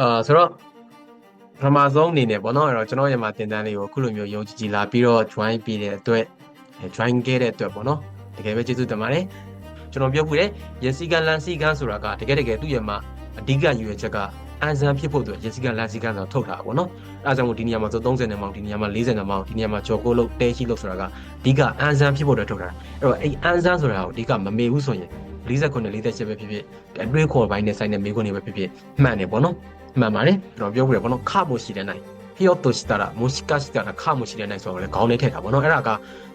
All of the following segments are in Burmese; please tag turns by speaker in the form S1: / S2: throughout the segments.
S1: အာဆိုတော့ပထမဆုံးအနေနဲ့ပေါ့နော်အဲ့တော့ကျွန်တော်ရမှာတင်တန်းလေးကိုအခုလိုမျိုးယုံကြည်ကြည်လာပြီးတော့ join ပြီးတဲ့အတွက်အဲ join ခဲ့တဲ့အတွက်ပေါ့နော်တကယ်ပဲကျေးဇူးတင်ပါတယ်ကျွန်တော်ပြောပြတယ်ရစီကန်လန်စီကန်ဆိုတာကတကယ်တကယ်သူ့ရမှာအဓိကယူရချက်ကအန်ဆန်ဖြစ်ဖို့အတွက်ရစီကန်လန်စီကန်ဆိုထုတ်တာပေါ့နော်အဲဒါကြောင့်မို့ဒီနေရာမှာဆို30နဲ့မောင်ဒီနေရာမှာ40နဲ့မောင်ဒီနေရာမှာကြော်ကိုလို့တဲရှိလို့ဆိုတာကအဓိကအန်ဆန်ဖြစ်ဖို့အတွက်ထုတ်တာအဲ့တော့အဲ့အန်ဆန်ဆိုတာကိုအဓိကမမေဘူးဆိုရင် 49 48ပဲဖြစ်ဖြစ်အတွေးခေါ်ပိုင်းနဲ့ဆိုင်တဲ့မိခွန်းတွေပဲဖြစ်ဖြစ်မှန်တယ်ပေါ့နော်မှန်ပါတယ်ကျွန်တော်ပြောပြရပေါ့နော်ခမိုရှိတဲ့နိုင်ဟီယိုတိုရှိတာらမိုရှိကရှိတာらခမိုရှိတဲ့နိုင်ဆိုတော့လေခေါင်းလေးထည့်တာပေါ့နော်အဲ့ဒါက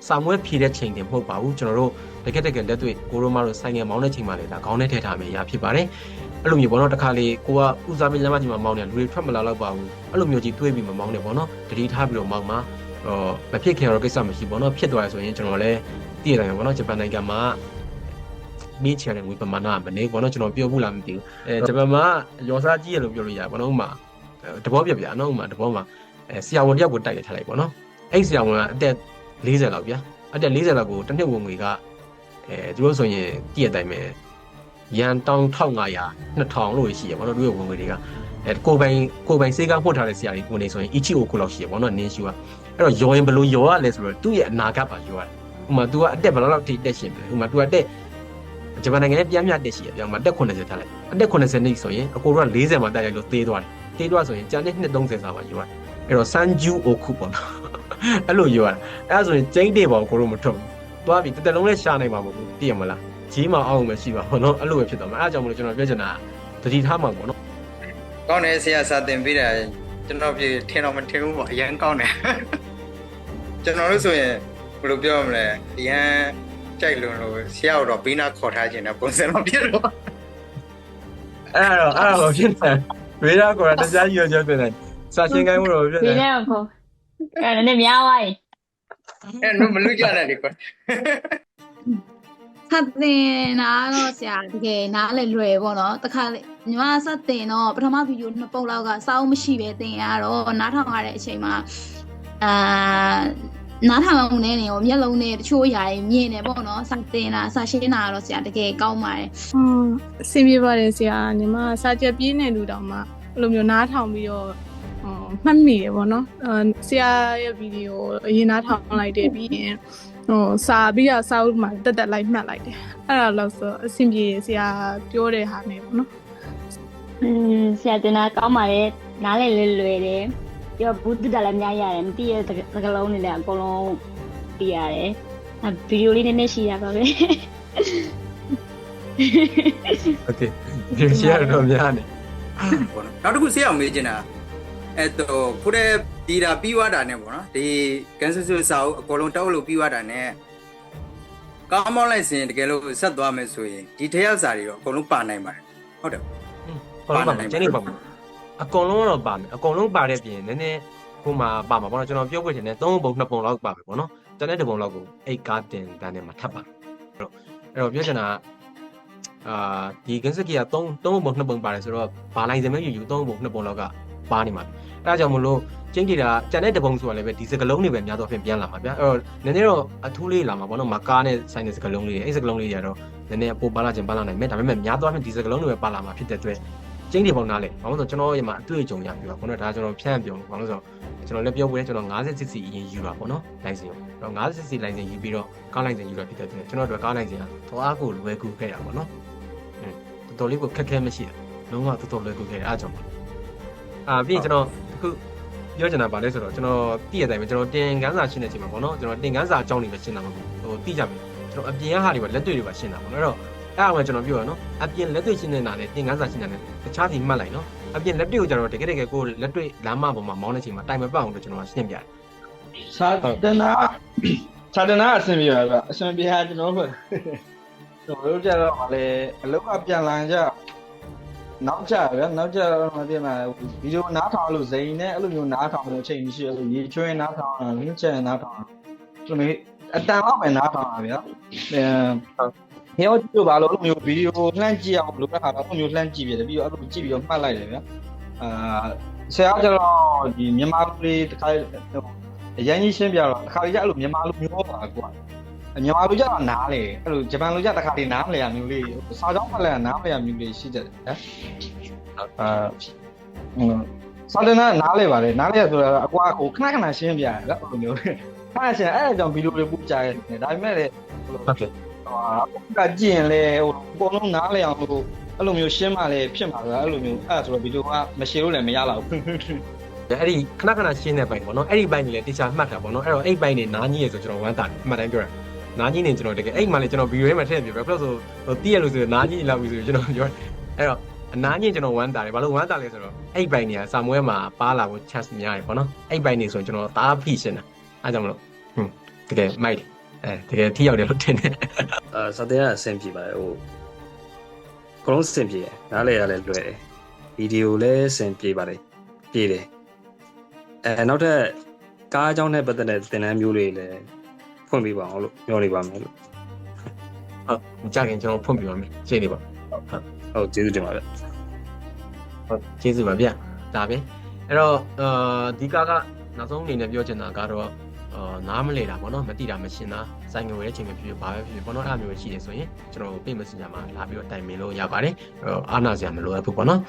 S1: စာမွေးဖြည့်တဲ့ချိန်တင်မဟုတ်ပါဘူးကျွန်တော်တို့တကယ်တကယ်လက်တွေ့ကိုရိုမာတို့ဆိုင်ငယ်မောင်းတဲ့ချိန်မှာလေဒါခေါင်းလေးထည့်ထားမယ်ရဖြစ်ပါတယ်အဲ့လိုမျိုးပေါ့နော်တစ်ခါလေကိုကဦးစားပေးလမ်းမကြီးမှာမောင်းနေလူတွေထွက်မလာတော့ပါဘူးအဲ့လိုမျိုးကြီးတွေးပြီးမမောင်းနဲ့ပေါ့နော်တတိထားပြီးတော့မောင်းမှာဟောမဖြစ်ခင်တော့ကိစ္စမရှိပေါ့နော်ဖြစ်သွားရဆိုရင်ကျွန်တော်လည်းတည်ရတယ်ပေါ့နော်ဂျပန်နိုင်ငံမှာ မင်းချယ်တဲ့ငွေပမာဏမနေပေါ့နော်ကျွန်တော်ပြောဘူးလားမသိဘူးအဲဂျပန်မှာရောစားကြီးရလို့ပြောလို့ရပါဘောနော်ဥမာတဘောပြပြနော်ဥမာတဘောမှာအဲဆရာဝန်တယောက်ကိုတိုက်ရထားလိုက်ပေါ့နော်အဲ့ဆရာဝန်ကအသက်40လောက်ဗျာအသက်40လောက်ကိုတစ်နှစ်ဝင်ငွေကအဲသူတို့ဆိုရင်တည့်ရတိုင်းပဲရန်တောင်း1500 2000လို့ရှိရပေါ့နော်သူတို့ဝင်ငွေတွေကအဲကိုပိုင်ကိုပိုင်စေးကားဖွင့်ထားတဲ့ဆရာကြီးကိုနေဆိုရင် ichi ကိုခုလောက်ရှိရပေါ့နော်နင်းရှိကအဲ့တော့ယောရင်ဘလို့ယောရလဲဆိုတော့သူ့ရဲ့အနာဂတ်ပါယောရတယ်ဥမာ तू ကအသက်ဘယ်လောက်ထိတက်ရှင်လဲဥမာ तू ကအသက် ဂျပန်နိုင်ငံရဲ့ပြန်မြတက်ရှိရပြောင်းမှာတက်80ထားလိုက်အသက်80နှစ်ဆိုရင်အကိုတို့က40မှာတက်ရိုက်လို့သေးသွားတယ်တေးတော့ဆိုရင်ကြာတဲ့နှစ်30စာပါယူရတယ်အဲ့တော့စန်ဂျူအိုခုပေါ့နော်အဲ့လိုယူရတယ်အဲ့ဒါဆိုရင်ကျိန်းတေပေါ့ကိုတို့မထုတ်ဘူးသွားပြီတစ်တလုံးနဲ့ရှာနိုင်မှာမဟုတ်ဘူးသိရမလားဂျီးမအောင်ပဲရှိပါဘောနော်အဲ့လိုပဲဖြစ်သွားမှာအဲ့ဒါကြောင့်မလို့ကျွန်တော်ပြောချင်တာတတိထားမှာပေါ့နော်
S2: ကောင်းတယ်ဆရာစာသင်ပေးတာကျွန်တော်ပြေထင်တော့မထင်ဘူးပေါ့အရန်ကောင်းတယ်ကျွန်တော်တို့ဆိုရင်ဘယ်လိုပြောမလဲအရန် ကြိုက်လို့လို့ဆရာတို့တော့ဘေးနာခေါ်ထားခြင်းနဲ့ပုံစံတော့ဖြစ်တော့
S1: အဲ့ဒါတော့အဲ့ဒါတော့ဖြစ်တယ်ဝေးရကောတရားရွချက်ဖြစ်တယ်စာချင်းကိုင်းမှုတော့ဖြစ်တ
S3: ဒီ
S1: ယ်
S3: နေ့ကိုအဲ့ဒါနဲ့များသွားရင်
S2: အဲ့တော့မလူကြနဲ့ဒီကွ
S4: ဆက်တင်တာတော့ဆရာတကယ်နားလဲလွယ်ပေါ့နော်တခါလေညီမဆက်တင်တော့ပထမဗီဒီယိုနှစ်ပုတ်လောက်ကစောင်းမရှိပဲတင်ရတော့နားထောင်ရတဲ့အချိန်မှာအာ နားထောင်အောင်နေနေရောမျက်လုံးနဲ့တချို့အရာတွေမြင်နေပေါ့နော်ဆက်တင်တာဆက်ရှင်းတာတော့ဆရာတကယ်ကောင်းပါတယ်
S5: ဟွန်းအဆင်ပြေပါတယ်ဆရာညီမစာချက်ပြင်းနေလူတောင်မှအဲ့လိုမျိုးနားထောင်ပြီးတော့ဟိုမှတ်မိရပေါ့နော်အဲဆရာရဲ့ဗီဒီယိုအရင်နားထောင်လိုက်တယ်ပြီးရင်ဟိုစာပြီးတော့စာအုပ်မှာတက်တက်လိုက်မှတ်လိုက်တယ်အဲ့ဒါလို့ဆိုအဆင်ပြေဆရာပြောတဲ့ဟာနဲ့ပေါ့နော်
S3: อืมဆရာတင်တာကောင်းပါတယ်နားလဲလွယ်လွယ်တယ် ပြီးတော့ဘူးတက်လည်းအများကြီးရတယ်မသိရတဲ့စကလုံးတွေလည်းအကုန်လုံးသိရတယ်အဲဗီဒီယိုလေးနည်းနည်းရှိရပါပဲ
S1: โอเคဒီရှယ်တော့များနေ
S2: ပေါ့နော်နောက်တစ်ခုဆရာမေးချင်တာအဲ့တော့ခုတည်းဒီတာပြီးသွားတာနဲ့ပေါ့နော်ဒီကန်ဆယ်ဆူစာအုပ်အကုန်လုံးတောက်လို့ပြီးသွားတာနဲ့ကောင်းမောင်းလိုက်စင်တကယ်လို့ဆက်သွားမယ်ဆိုရင်ဒီထက်စာတွေတော့အကုန်လုံးပါနိုင်ပါတယ်ဟုတ်တယ်
S1: ဟုတ်ပါမယ်ကျင်းနေပါဘူး အကုန်လုံးတော့ပါမယ်အကုန်လုံးပါတဲ့ပြင်နည်းနည်းဟိုမှာပါမှာပေါ့နော်ကျွန်တော်ပြောခွင့်တင်တယ်၃ပုံ၂ပုံလောက်ပါပဲပေါ့နော်တန်တဲ့တစ်ပုံလောက်ကိုအဲ့ကားတင်တန်းထဲမှာထပ်ပါအဲ့တော့အဲ့တော့ပြောချင်တာအာဒီကင်းစကီက3 3ပုံ2ပုံပါတယ်ဆိုတော့ဘာလိုက်စမဲယူယူ3ပုံ2ပုံလောက်ကပါနေမှာအဲ့ဒါကြောင့်မလို့ကျင်းကြည့်တာကြံတဲ့တပုံဆိုတာလည်းပဲဒီစကလုံးတွေပဲများတော့ဖြင့်ပြန်လာမှာဗျာအဲ့တော့နည်းနည်းတော့အထူးလေးလာမှာပေါ့နော်မကားနဲ့ဆိုင်တဲ့စကလုံးလေးတွေအဲ့စကလုံးလေးတွေကတော့နည်းနည်းအပိုပါလာခြင်းပါလာနိုင်မယ်ဒါပေမဲ့များတော့ဖြင့်ဒီစကလုံးတွေပဲပါလာမှာဖြစ်တဲ့အတွက် ကျင်းတွေပုံနာလေဘာလို့လဲဆိုတော့ကျွန်တော်ရမှာအတွေ့အကြုံရပြီပါခုနကဒါကျွန်တော်ဖြန့်ပြောလို့ဘာလို့လဲဆိုတော့ကျွန်တော်လည်းပြောပွဲကျွန်တော် 50 cc အရင်ယူတာပေါ့နော်လိုင်စင်ကိုတော့ 50 cc လိုင်စင်ယူပြီးတော့ကားလိုင်စင်ယူတာဖြစ်တဲ့အတွက်ကျွန်တော်တို့ကားလိုင်စင်ကသွားအားကိုလွယ်ကူခဲ့တာပေါ့နော်တော်တော်လေးကိုခက်ခဲမရှိတာလုံးဝတော်တော်လွယ်ကူခဲ့တယ်အားကြောင့်ပါအာပြီးရင်ကျွန်တော်အခုပြောချင်တာပါလဲဆိုတော့ကျွန်တော်သိရတဲ့အတိုင်းပဲကျွန်တော်တင်ကန်းစာရှင်းတဲ့အချိန်မှာပေါ့နော်ကျွန်တော်တင်ကန်းစာအကြောင်းတွေပဲရှင်းတာမဟုတ်ဘူးဟိုသိကြပြီကျွန်တော်အပြင်ဟာတွေပဲလက်တွေ့တွေပဲရှင်းတာပေါ့နော်အဲ့တော့ အဲ့ဒါကကျွန်တော်ပြောရနော်အပြင်လက်တွေ့ရှင်းနေတာနဲ့တင်ကန်းစာရှင်းတာနဲ့တခြားစီမှတ်လိုက်နော်အပြင်လက်တွေ့ကိုကျွန်တော်တကယ်တကယ်ကိုလက်တွေ့လမ်းမပေါ်မှာမောင်းတဲ့အချိန်မှာတိုင်မပတ်အောင်လို့ကျွန်တော်ရှင်းပြတယ်
S6: စာတနာစာတနာအဆင်ပြေပါဗျအဆင်ပြေဟာကျွန်တော်တို့ကျွန်တော်တို့ကြတော့ဗာလေအလုပ်ကပြန်လာကြနောက်ကြဗျာနောက်ကြတော့မသိမှာဗီဒီယိုနားထောင်လို့ဇိန်နဲ့အဲ့လိုမျိုးနားထောင်လို့အချိန်မရှိဘူးရေချွေးနားထောင်တာလင်းချန်နားထောင်တာဆိုတော့ အတန်တော့ပဲနားထောင်တာဗျာအဲဟဲ့ကြည့်ပါလို့အဲ့လိုမျိုးဗီဒီယိုလှမ်းကြည့်အောင်လို့ခါတော့အဲ့လိုမျိုးလှမ်းကြည့်ပြတယ်ပြီးတော့အဲ့လိုကြည့်ပြီးတော့မှတ်လိုက်တယ်ဗျာအာဆရာကျတော့ဒီမြန်မာလူတွေတခါအရင်ကြီးရှင်းပြတော့တစ်ခါလေကျအဲ့လိုမြန်မာလူမျိုးပါကွာမြန်မာလူကျတော့နားလေအဲ့လိုဂျပန်လူကျတစ်ခါလေနားမလဲရမျိုးလေးစာကြောင်းမှလည်းနားမလဲရမျိုးလေးရှိတယ်နော်အာစာတင်တာနားလဲပါလေနားလဲဆိုတာအကွာကိုခဏခဏရှင်းပြရတယ်ဗျအဲ့လိုမျိုး ခဏရှင်းအဲ့ဒါကြောင့်ဗီဒီယိုတွေပို့ကြရတယ်ဒါပေမဲ့လည်း
S1: ဟုတ်ကဲ့
S6: ဟာကကြည့်ရင်လည်းဟိုအကုန်လုံးနားလဲအောင်လို့အဲ့လိုမျိုးရှင်းမှလည်းဖြစ်မှာဗျအဲ့လိုမျိုးအဲ့ဒါဆိုတော့ဗီဒီယိုကမရှင်းလို့လည်းမရတော့ဘူး
S1: အဲ့ဒီခဏခဏရှင်းတဲ့ဘိုင်ပေါ့နော်အဲ့ဒီဘိုင်ကြီးလည်းတေချာမှတ်တာပေါ့နော်အဲ့တော့အဲ့ဘိုင်နေနားကြီးရဆိုကျွန်တော်ဝမ်းတာတယ်အမှတ်တိုင်းပြောတာနားကြီးနေကျွန်တော်တကယ်အဲ့မှလည်းကျွန်တော်ဗီဒီယိုထဲမှာထည့်ပြပဲဘယ်လိုဆိုဟိုတီးရလို့ဆိုနားကြီးလောက်ပြီဆိုကျွန်တော်ပြောအဲ့တော့အနားကြီးကျွန်တော်ဝမ်းတာတယ်ဘာလို့ဝမ်းတာလဲဆိုတော့အဲ့ဘိုင်နေကစာမွဲမှာပါလာဖို့ chance များတယ်ပေါ့နော်အဲ့ဘိုင်နေဆိုကျွန်တော်သားဖိရှင်းတာ အားကြောင့်မလို့ဟွန်းတကယ်မိုက်တယ်အဲတကယ်ထိရောက်တယ်လို့ထင်တယ်
S7: အာစတဲ့ကအဆင်ပြေပါတယ်ဟိုအကုန်လုံးအဆင်ပြေတယ်နားလေရလဲလွယ်တယ်ဗီဒီယိုလည်းအဆင်ပြေပါတယ်ပြေတယ်အဲနောက်ထပ်ကားအကြောင်းနဲ့ပတ်သက်တဲ့သင်တန်းမျိုးတွေလည်းဖွင့်ပေးပါအောင်လို့ပြောနေပါမယ်လို့
S1: ဟုတ်မကြခင်ကျွန်တော်ဖွင့်ပြပါမယ်ရှင်းနေပါ
S7: ဟုတ်ကျေးဇူးတင်ပါတယ်
S1: ဟုတ်ကျေးဇူးပါဗျဒါပဲအဲ့တော့အာဒီကားကနောက်ဆုံးအနေနဲ့ပြောချင်တာကတော့အာ နားမလဲတာပေါ့နော်မတိတာမရှင်းတာစိုင်းငွေရဲ့ချိန်မဖြစ်ဖြစ်ဘာပဲဖြစ်ဖြစ်ပေါ့နော်အဲ့လိုမျိုးရှိတယ်ဆိုရင်ကျွန်တော်ပေးမစင်ကြမှာလာပြီးတော့တိုင်ပင်လို့ရပါတယ်အဲ့တော့အားနာစရာမလိုအပ်ဘူးပေါ့နော်